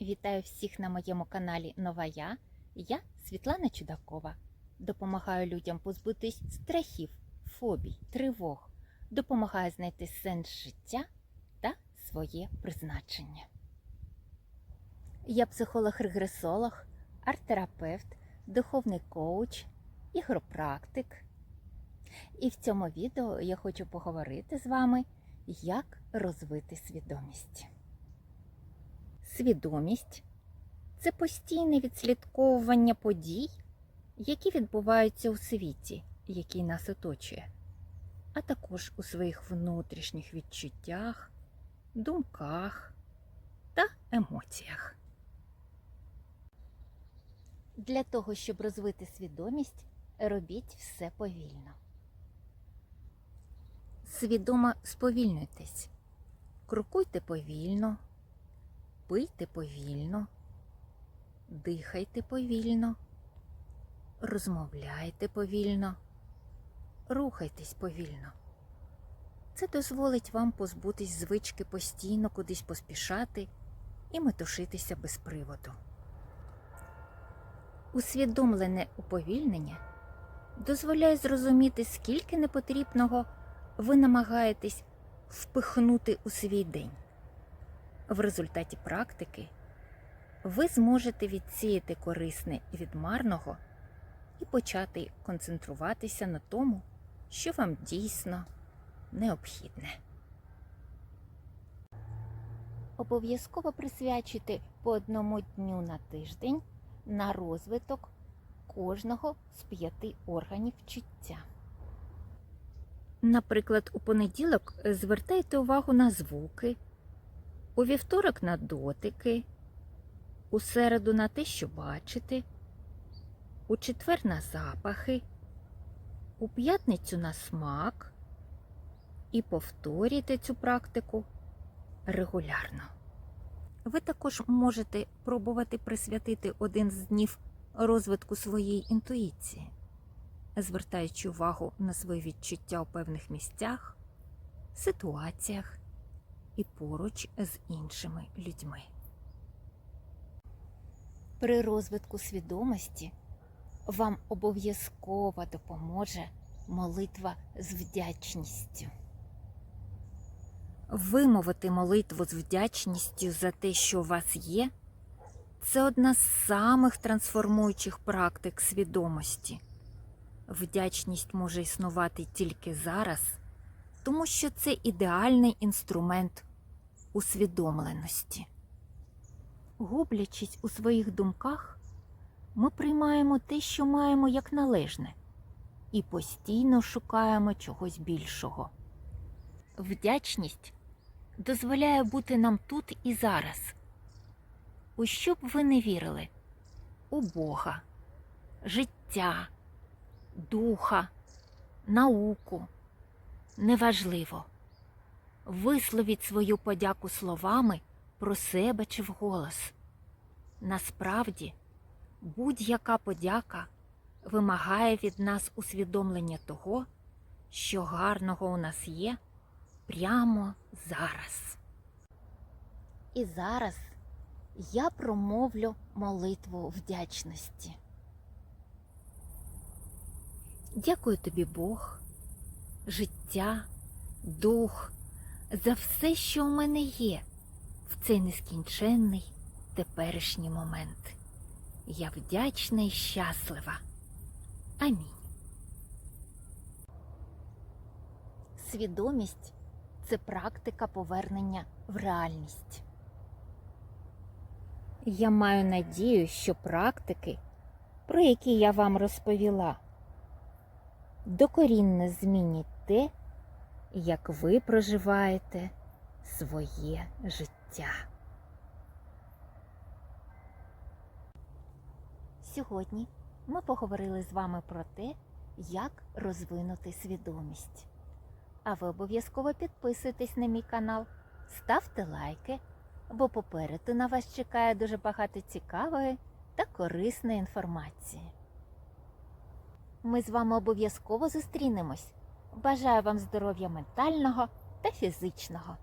Вітаю всіх на моєму каналі Нова Я. Я Світлана Чудакова. Допомагаю людям позбутись страхів, фобій, тривог, допомагаю знайти сенс життя та своє призначення. Я психолог-регресолог, арт-терапевт, духовний коуч, ігропрактик. І в цьому відео я хочу поговорити з вами, як розвити свідомість. Свідомість це постійне відслідковування подій, які відбуваються у світі, який нас оточує, а також у своїх внутрішніх відчуттях, думках та емоціях. Для того, щоб розвити свідомість, робіть все повільно. Свідомо сповільнюйтесь, крокуйте повільно. Пийте повільно, дихайте повільно, розмовляйте повільно, рухайтесь повільно. Це дозволить вам позбутись звички постійно кудись поспішати і метушитися без приводу. Усвідомлене уповільнення дозволяє зрозуміти, скільки непотрібного ви намагаєтесь впихнути у свій день. В результаті практики ви зможете відсіяти корисне від марного і почати концентруватися на тому, що вам дійсно необхідне. Обов'язково присвячуйте по одному дню на тиждень на розвиток кожного з п'яти органів чуття. Наприклад, у понеділок звертайте увагу на звуки у вівторок на дотики, у середу на те, що бачите, у четвер на запахи, у п'ятницю на смак і повторюйте цю практику регулярно. Ви також можете пробувати присвятити один з днів розвитку своєї інтуїції, звертаючи увагу на свої відчуття у певних місцях, ситуаціях і поруч з іншими людьми. При розвитку свідомості вам обов'язково допоможе молитва з вдячністю. Вимовити молитву з вдячністю за те, що у вас є, це одна з самих трансформуючих практик свідомості. Вдячність може існувати тільки зараз тому що це ідеальний інструмент усвідомленості. Гублячись у своїх думках, ми приймаємо те, що маємо як належне, і постійно шукаємо чогось більшого. Вдячність дозволяє бути нам тут і зараз. У що б ви не вірили? У Бога, життя, духа, науку. Неважливо. Висловіть свою подяку словами про себе чи вголос. Насправді, будь-яка подяка вимагає від нас усвідомлення того, що гарного у нас є прямо зараз. І зараз я промовлю молитву вдячності. Дякую тобі, Бог життя, дух, за все, що у мене є в цей нескінченний теперішній момент. Я вдячна і щаслива. Амінь. Свідомість це практика повернення в реальність. Я маю надію, що практики, про які я вам розповіла, докорінно змінять те, як ви проживаєте своє життя. Сьогодні ми поговорили з вами про те, як розвинути свідомість. А ви обов'язково підписуйтесь на мій канал, ставте лайки, бо попереду на вас чекає дуже багато цікавої та корисної інформації. Ми з вами обов'язково зустрінемось. Бажаю вам здоров'я ментального та фізичного.